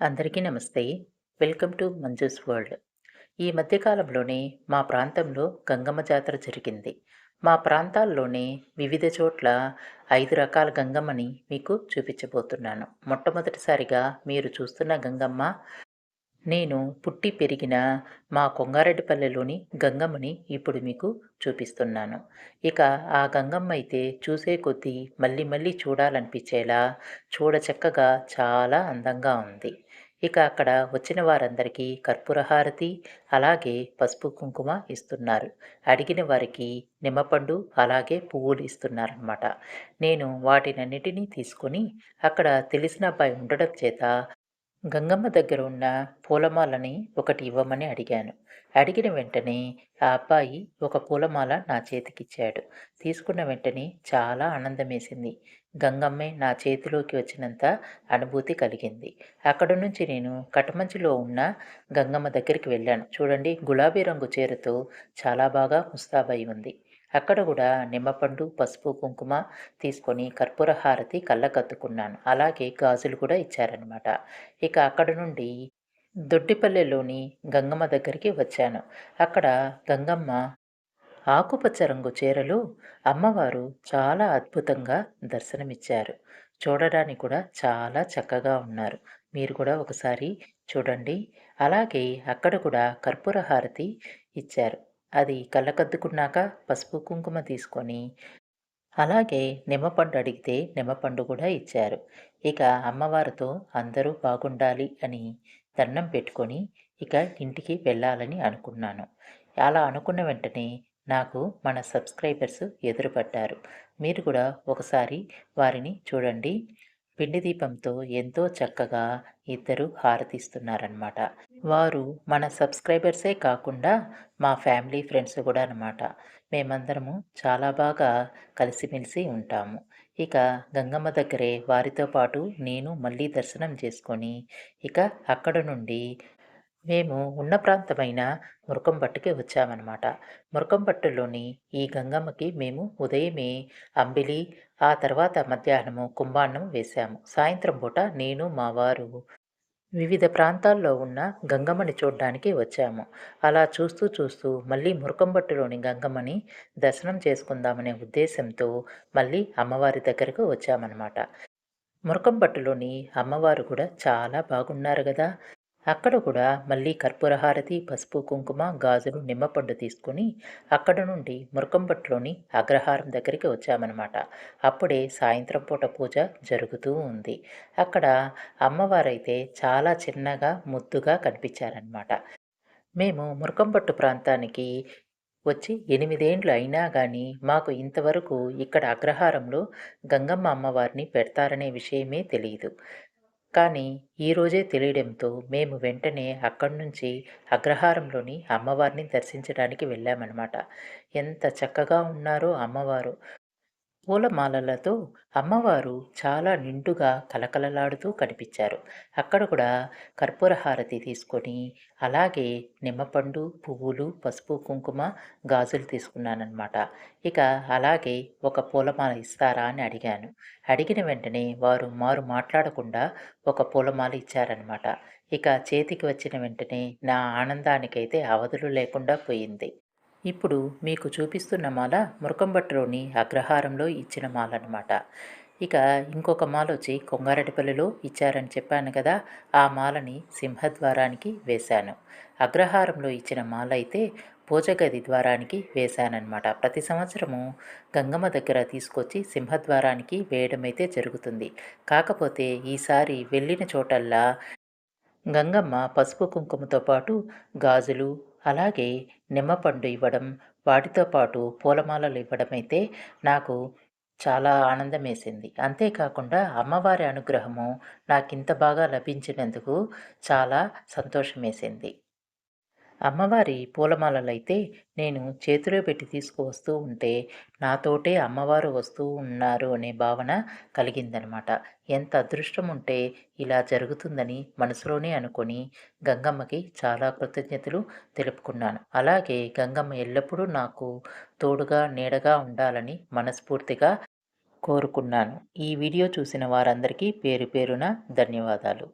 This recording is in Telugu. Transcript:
అందరికీ నమస్తే. Welcome to Manju's world. ఈ మధ్యకాలంలోనే మా ప్రాంతంలో గంగమ్మ జాతర జరిగింది. మా ప్రాంతాల్లోనే వివిధ చోట్ల ఐదు రకాల గంగమ్మని మీకు చూపించబోతున్నాను. మొట్టమొదటిసారిగా మీరు చూస్తున్న గంగమ్మ నేను పుట్టి పెరిగిన మా కొంగారెడ్డిపల్లెలోని గంగమ్మని ఇప్పుడు మీకు చూపిస్తున్నాను. ఇక ఆ గంగమ్మ అయితే చూసే కొద్దీ మళ్ళీ మళ్ళీ చూడాలనిపించేలా చూడచక్కగా చాలా అందంగా ఉంది. ఇక అక్కడ వచ్చిన వారందరికీ కర్పూరహారతి అలాగే పసుపు కుంకుమ ఇస్తున్నారు. అడిగిన వారికి నిమ్మపండు అలాగే పువ్వులు ఇస్తున్నారనమాట నేను వాటినన్నిటినీ తీసుకొని అక్కడ తెలిసిన అబ్బాయి ఉండడం చేత గంగమ్మ దగ్గర ఉన్న పూలమాలని ఒకటి ఇవ్వమని అడిగాను. అడిగిన వెంటనే ఆ అబ్బాయి ఒక పూలమాల నా చేతికిచ్చాడు. తీసుకున్న వెంటనే చాలా ఆనందమేసింది. గంగమ్మే నా చేతిలోకి వచ్చినంత అనుభూతి కలిగింది. అక్కడ నుంచి నేను కటమంచిలో ఉన్న గంగమ్మ దగ్గరికి వెళ్ళాను. చూడండి గులాబీ రంగు చీరతో చాలా బాగా ముస్తాబై ఉంది. అక్కడ కూడా నిమ్మపండు పసుపు కుంకుమ తీసుకొని కర్పూర హారతి కళ్ళకత్తుకున్నాను అలాగే గాజులు కూడా ఇచ్చారనమాట ఇక అక్కడ నుండి దొడ్డిపల్లెలోని గంగమ్మ దగ్గరికి వచ్చాను. అక్కడ గంగమ్మ ఆకుపచ్చ రంగు చీరలు అమ్మవారు చాలా అద్భుతంగా దర్శనమిచ్చారు. చూడడానికి కూడా చాలా చక్కగా ఉన్నారు. మీరు కూడా ఒకసారి చూడండి. అలాగే అక్కడ కూడా కర్పూర హారతి ఇచ్చారు. అది కళ్ళకద్దుకున్నాక పసుపు కుంకుమ తీసుకొని అలాగే నిమ్మపండు అడిగితే నిమ్మపండు కూడా ఇచ్చారు. ఇక అమ్మవారితో అందరూ బాగుండాలి అని దండం పెట్టుకొని ఇక ఇంటికి వెళ్ళాలని అనుకున్నాను. అలా అనుకున్న వెంటనే నాకు మన సబ్స్క్రైబర్స్ ఎదురుపడ్డారు. మీరు కూడా ఒకసారి వారిని చూడండి. పిండి దీపంతో ఎంతో చక్కగా ఇద్దరు హారతిస్తున్నారనమాట వారు మన సబ్స్క్రైబర్సే కాకుండా మా ఫ్యామిలీ ఫ్రెండ్స్ కూడా అనమాట మేమందరము చాలా బాగా కలిసిమెలిసి ఉంటాము. ఇక గంగమ్మ దగ్గరే వారితో పాటు నేను మళ్ళీ దర్శనం చేసుకొని ఇక అక్కడ నుండి మేము ఉన్న ప్రాంతమైన మురకంపట్టుకి వచ్చామన్నమాట. మురకంపట్టులోని ఈ గంగమ్మకి మేము ఉదయమే అంబిలి ఆ తర్వాత మధ్యాహ్నము కుంభాన్నం వేశాము. సాయంత్రం పూట నేను మా వారు వివిధ ప్రాంతాల్లో ఉన్న గంగమ్మని చూడడానికి వచ్చాము. అలా చూస్తూ చూస్తూ మళ్ళీ మురకంబట్టులోని గంగమ్మని దర్శనం చేసుకుందామనే ఉద్దేశంతో మళ్ళీ అమ్మవారి దగ్గరకు వచ్చామన్నమాట. మురకంబట్టులోని అమ్మవారు కూడా చాలా బాగున్నారు కదా. అక్కడ కూడా మళ్ళీ కర్పూరహారతి పసుపు కుంకుమ గాజులు నిమ్మపండు తీసుకుని అక్కడ నుండి మురకంపట్టులోని అగ్రహారం దగ్గరికి వచ్చామన్నమాట. అప్పుడే సాయంత్రం పూట పూజ జరుగుతూ ఉంది. అక్కడ అమ్మవారైతే చాలా చిన్నగా ముద్దుగా కనిపించారనమాట మేము మురకంపట్టు ప్రాంతానికి వచ్చి ఎనిమిదేండ్లు అయినా కానీ మాకు ఇంతవరకు ఇక్కడ అగ్రహారంలో గంగమ్మ అమ్మవారిని పెడతారనే విషయమే తెలియదు కానీ ఈరోజే తెలియడంతో మేము వెంటనే అక్కడి నుంచి అగ్రహారంలోని అమ్మవారిని దర్శించడానికి వెళ్ళామన్నమాట. ఎంత చక్కగా ఉన్నారో అమ్మవారు. పూలమాలలతో అమ్మవారు చాలా నిండుగా కలకలలాడుతూ కనిపించారు. అక్కడ కూడా కర్పూర హారతి తీసుకొని అలాగే నిమ్మపండు పువ్వులు పసుపు కుంకుమ గాజులు తీసుకున్నానమాట ఇక అలాగే ఒక పూలమాల ఇస్తారా అని అడిగాను. అడిగిన వెంటనే వారు మారు మాట్లాడకుండా ఒక పూలమాల ఇచ్చారనమాట ఇక చేతికి వచ్చిన వెంటనే నా ఆనందానికైతే అవధులు లేకుండా పోయింది. ఇప్పుడు మీకు చూపిస్తున్న మాల మురకంబట్లోని అగ్రహారంలో ఇచ్చిన మాల అనమాట ఇక ఇంకొక మాల వచ్చి కొంగారెడ్డిపల్లిలో ఇచ్చారని చెప్పాను కదా ఆ మాలని సింహద్వారానికి వేశాను. అగ్రహారంలో ఇచ్చిన మాల అయితే పూజగది ద్వారానికి వేశానన్నమాట. ప్రతి సంవత్సరము గంగమ్మ దగ్గర తీసుకొచ్చి సింహద్వారానికి వేయడం అయితే జరుగుతుంది. కాకపోతే ఈసారి వెళ్ళిన చోటల్లా గంగమ్మ పసుపు కుంకుమతో పాటు గాజులు అలాగే నిమ్మపండు ఇవ్వడం వాటితో పాటు పూలమాలలు ఇవ్వడం అయితే నాకు చాలా ఆనందం వేసింది అంతేకాకుండా అమ్మవారి అనుగ్రహము నాకు ఇంత బాగా లభించినందుకు చాలా సంతోషం వేసింది అమ్మవారి పూలమాలలైతే నేను చేతిలో పెట్టి తీసుకువస్తూ ఉంటే నాతోటే అమ్మవారు వస్తూ ఉన్నారు అనే భావన కలిగిందనమాట. ఎంత అదృష్టం ఉంటే ఇలా జరుగుతుందని మనసులోనే అనుకొని గంగమ్మకి చాలా కృతజ్ఞతలు తెలుపుకున్నాను. అలాగే గంగమ్మ ఎల్లప్పుడూ నాకు తోడుగా నీడగా ఉండాలని మనస్ఫూర్తిగా కోరుకున్నాను. ఈ వీడియో చూసిన వారందరికీ పేరు పేరున ధన్యవాదాలు.